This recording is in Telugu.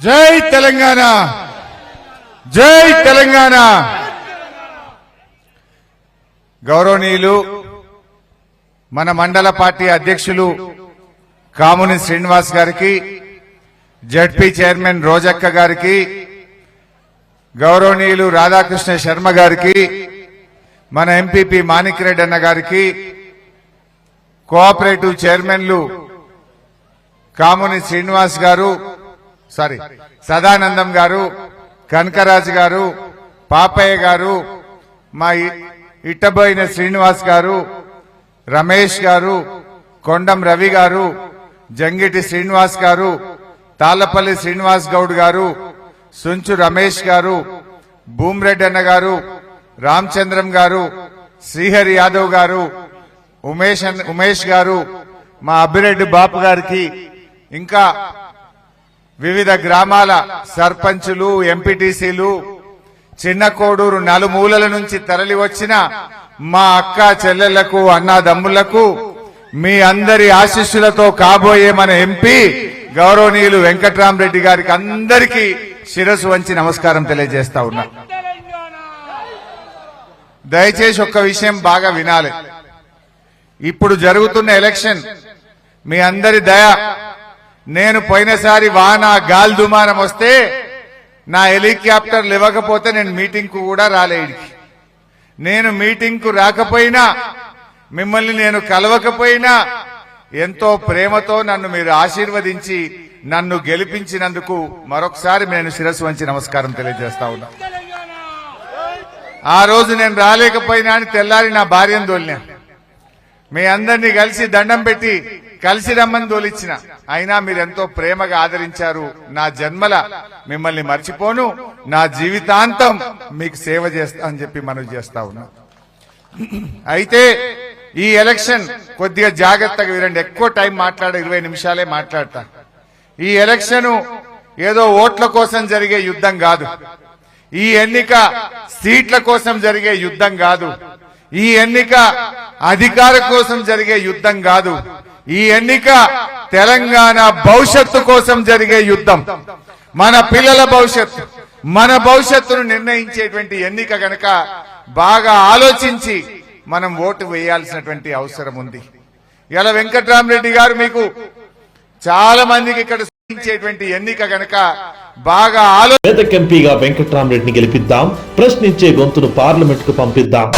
జై తెలంగాణ. జై తెలంగాణ. గౌరవనీయులు మన మండల పార్టీ అధ్యక్షులు కాముని శ్రీనివాస్ గారికి జడ్పీ చైర్మన్ రోజక్క గారికి గౌరవనీయులు రాధాకృష్ణ శర్మ గారికి మన ఎంపీపీ మాణిక్ రెడ్డి అన్న గారికి కోఆపరేటివ్ చైర్మన్లు కాముని శ్రీనివాస్ గారు సారీ సదానందం గారు కనకరాజు గారు పాపయ్య గారు మా ఇట్టబోయిన శ్రీనివాస్ గారు రమేష్ గారు కొండం రవి గారు జంగిటి శ్రీనివాస్ గారు తాళ్ళపల్లి శ్రీనివాస్ గౌడ్ గారు సుంచు రమేష్ గారు భూమిరెడ్డి అన్న గారు రామచంద్రం గారు శ్రీహరి యాదవ్ గారు ఉమేష్ ఉమేష్ గారు మా అబ్బిరెడ్డి బాపు గారికి ఇంకా వివిధ గ్రామాల సర్పంచులు ఎంపీటీసీలు చిన్న కోడూరు నలుమూలల నుంచి తరలి వచ్చిన మా అక్క చెల్లెళ్ళకు అన్నాదమ్ములకు మీ అందరి ఆశీస్సులతో కాబోయే మన ఎంపీ గౌరవనీయులు వెంకట్రామరెడ్డి గారికి అందరికీ శిరస్సు వంచి నమస్కారం తెలియజేస్తా ఉన్నా. దయచేసి ఒక్క విషయం బాగా వినాలి. ఇప్పుడు జరుగుతున్న ఎలక్షన్ మీ అందరి దయ నేను పోయినసారి వాన గాలి దుమారం వస్తే నా హెలికాప్టర్ ఇవ్వకపోతే నేను మీటింగ్కు కూడా రాలేడికి నేను మీటింగ్కు రాకపోయినా మిమ్మల్ని నేను కలవకపోయినా ఎంతో ప్రేమతో నన్ను మీరు ఆశీర్వదించి నన్ను గెలిపించినందుకు మరొకసారి నేను శిరస్సు వంచి నమస్కారం తెలియజేస్తా ఉన్నా. ఆ రోజు నేను రాలేకపోయినా అని తెల్లారి నా భార్యను దోలినా మీ అందరినీ కలిసి దండం పెట్టి కలిసి రమ్మని తోలిచ్చిన. అయినా మీరెంతో ప్రేమగా ఆదరించారు. నా జన్మల మిమ్మల్ని మర్చిపోను. నా జీవితాంతం మీకు సేవ చేస్తా అని చెప్పి మనం చేస్తా ఉన్నా. అయితే ఈ ఎలక్షన్ కొద్దిగా జాగ్రత్తగా వినండి. ఎక్కువ టైం మాట్లాడ ఇరవై నిమిషాలే మాట్లాడతా. ఈ ఎలక్షన్ ఏదో ఓట్ల కోసం జరిగే యుద్ధం కాదు. ఈ ఎన్నిక సీట్ల కోసం జరిగే యుద్ధం కాదు. ఈ ఎన్నిక అధికార కోసం జరిగే యుద్ధం కాదు. ఈ ఎన్నిక తెలంగాణ భవిష్యత్తు కోసం జరిగే యుద్ధం. మన పిల్లల భవిష్యత్తు మన భవిష్యత్తును నిర్ణయించేటువంటి ఎన్నిక గనక బాగా ఆలోచించి మనం ఓటు వేయాల్సినటువంటి అవసరం ఉంది. ఇలా వెంకట్రామరెడ్డి గారు మీకు చాలా మందికి ఇక్కడ సూచించేటువంటి ఎన్నిక గనక బాగా ఆలో ఎంపీగా వెంకట్రామరెడ్డిని గెలిపిద్దాం ప్రశ్నించే గొంతును పార్లమెంట్కు పంపిద్దాం.